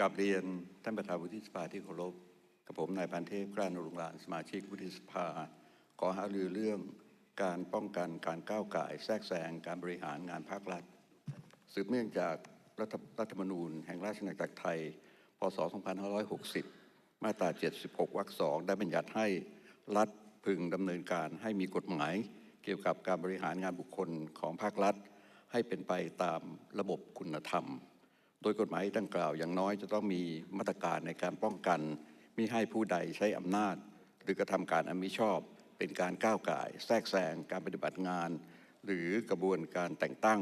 กับเรียนท่านประธานวุฒิสภาที่เคารพกับผมนายพันเทพกล้านรงลานสมาชิกวุฒิสภา ขอหารือเรื่องการป้องกันการก้าวไก่แทรกแซงการบริหารงานภาครัฐ สืบเนื่องจากรัฐรัฐธรรมนูญแห่งราชอาณาจักรไทย พศ 2560 มาตรา 76 วรรคสองได้บัญญัติให้รัฐพึงดำเนินการให้มีกฎหมาย เกี่ยวกับการบริหารงานบุคคลของภาครัฐ ให้เป็นไปตามระบบคุณธรรม โดยกฎหมายดังกล่าวอย่างน้อยจะต้องมีมาตรการในการป้องกันมิให้ผู้ใดใช้อำนาจ หรือกระทำการอันมิชอบ เป็นการก้าวก่าย แทรกแซงการปฏิบัติงาน หรือกระบวนการแต่งตั้ง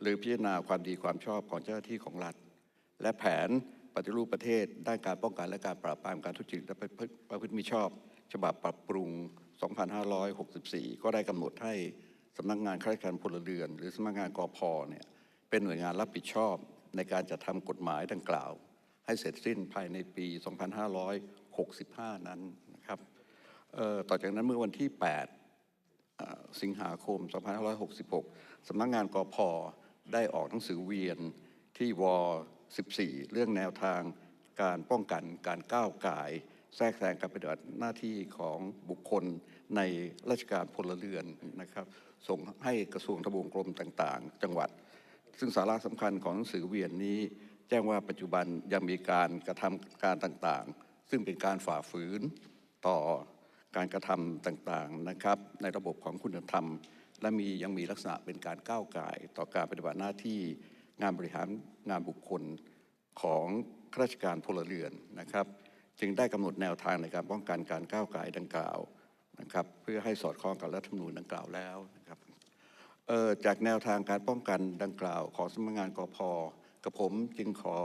หรือพิจารณาความดีความชอบของเจ้าหน้าที่ของรัฐ และแผนปฏิรูปประเทศ ด้านการป้องกันและการปราบปรามการทุจริตและประพฤติมิชอบ ฉบับปรับปรุง 2564 ก็ได้กำหนดให้สำนักงานข้าราชการพลเรือน หรือสำนักงานกพเนี่ยเป็นหน่วยงานรับผิดชอบ ในการจัดทำกฎหมายดังกล่าว ให้เสร็จสิ้นภายในปี 2565 นั้นนะครับต่อจากนั้นเมื่อวันที่ 8 สิงหาคม 2566 สำนักงงานกพได้ออกหนังสือเวียนที่ว14 เรื่องแนวทางการป้องกันการก้าวไก่แทรกแซงการปฏิบัติหน้าที่ของบุคคลในราชการพลเรือนนะครับ ส่งให้กระทรวงทบวงกรมต่างๆ จังหวัด ซึ่งสาระสำคัญของหนังสือเวียนนี้ แจ้งว่าปัจจุบันยังมีการกระทำการต่างๆ ซึ่งเป็นการฝ่าฝืนต่อการกระทำต่างๆนะครับ ในระบบของคุณธรรม และมียังมีลักษณะเป็นการก้าวไก่ต่อการปฏิบัติหน้าที่งานบริหารงานบุคคลของข้าราชการพลเรือนนะครับ จึงได้กำหนดแนวทางในการป้องกันการก้าวไก่ดังกล่าวนะครับ เพื่อให้สอดคล้องกับรัฐธรรมนูญดังกล่าวแล้วนะครับ จากแนวทางการป้องกันดังกล่าวของสำนักงานกพกับผมจึงขอ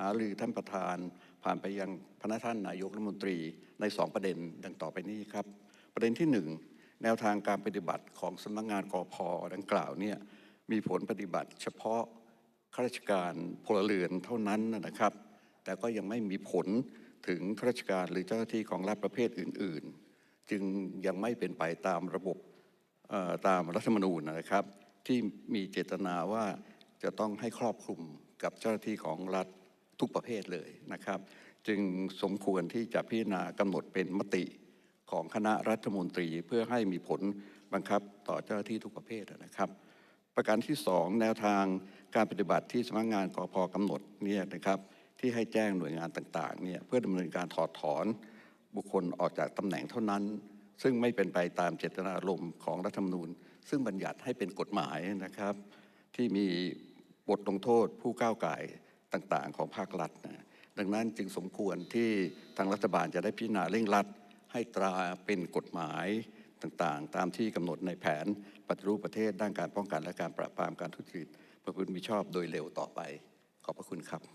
หารือท่านประธาน ผ่านไปยังพนักท่านนายกรัฐมนตรีในสองประเด็นดังต่อไปนี้ครับ ประเด็นที่หนึ่งแนวทางการปฏิบัติของสำนักงานกพดังกล่าวเนี่ยมีผลปฏิบัติเฉพาะข้าราชการพลเรือนเท่านั้นนะครับ แต่ก็ยังไม่มีผลถึงข้าราชการหรือเจ้าหน้าที่ของรัฐประเภทอื่น ๆ จึงยังไม่เป็นไปตามระบบ ตามรัฐธรรมนูญนะครับ ที่มีเจตนาว่าจะต้องให้ครอบคลุมกับเจ้าหน้าที่ของรัฐทุกประเภทเลยนะครับ จึงสมควรที่จะพิจารณากำหนดเป็นมติของคณะรัฐมนตรีเพื่อให้มีผลบังคับต่อเจ้าหน้าที่ทุกประเภทนะครับ ประการที่สองแนวทางการปฏิบัติที่สำนักงานกอพกำหนดเนี่ยนะครับ ที่ให้แจ้งหน่วยงานต่างๆเนี่ยเพื่อดำเนินการถอดถอนบุคคลออกจากตำแหน่งเท่านั้น ซึ่งไม่เป็นไปตามเจตนารมณ์ของรัฐธรรมนูญ ซึ่งบัญญัติให้เป็นกฎหมายนะครับ ที่มีบทลงโทษผู้ก้าวไก่ต่างๆ ของภาครัฐนะดังนั้นจึงสมควรที่ทางรัฐบาลจะได้พิจารณาเร่งรัด ให้ตราเป็นกฎหมายต่างๆ ตามที่กำหนดในแผนปฏิรูปประเทศด้านการป้องกันและการปราบปรามการทุจริตประพฤติมิชอบโดยเร็วต่อไป ขอบพระคุณครับ